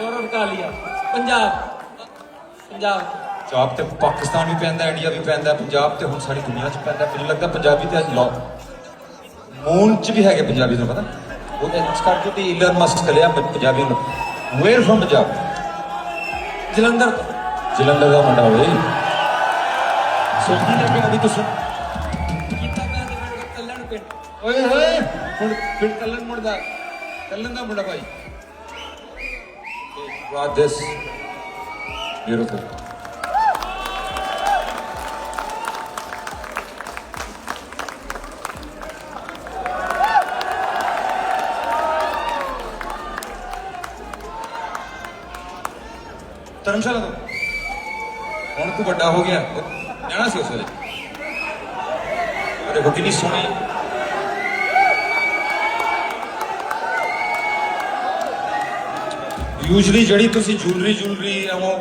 ਗੌਰਵ ਕਾਲੀਆ ਪੰਜਾਬ। ਪੰਜਾਬ। ਪੰਜਾਬ ਤੇ ਪਾਕਿਸਤਾਨ ਵੀ ਪੈਂਦਾ ਇੰਡੀਆ ਵੀ ਪੈਂਦਾ ਪੰਜਾਬ ਤੇ ਹੁਣ ਸਾਰੀ ਦੁਨੀਆ 'ਚ ਪੈਂਦਾ। ਮੈਨੂੰ ਲੱਗਦਾ ਪੰਜਾਬੀ ਤੇ ਅੱਜ ਲੋ ਮੂਨ 'ਚ ਵੀ ਹੈਗੇ ਪੰਜਾਬੀ ਤੁਹਾਨੂੰ ਪਤਾ। ਉਹ ਇਸ ਕਰਕੇ ਤੇ ਇਲਨ ਮਸਕ ਕਲਿਆ ਪੰਜਾਬੀ ਨੂੰ। Where from Punjab? Jalandhar. Jalandhar ਦਾ ਮੁੰਡਾ ਹੋਵੇ ਸੋਚੀ ਲੱਗਿਆ ਵੀ ਤੁਸੀਂ ਕੀਤਾ ਮੈਂ ਤੇ ਕੱਲਣ ਪਿੰਡ। ਓਏ ਹੋਏ ਹੁਣ ਫਿਰ ਕੱਲਨ ਮੁੰਡਾ ਕੱਲਨ ਦਾ ਮੁੰਡਾ ਭਾਈ। brought this. Beautiful. धर्मशाला तो हूँ तू व्डा हो गया जाना सी उस वे वो कि सोनी ਯੂਜੂਲੀ ਜਿਹੜੀ ਤੁਸੀਂ ਜੂਲਰੀ ਜੂਲਰੀ ਉਹ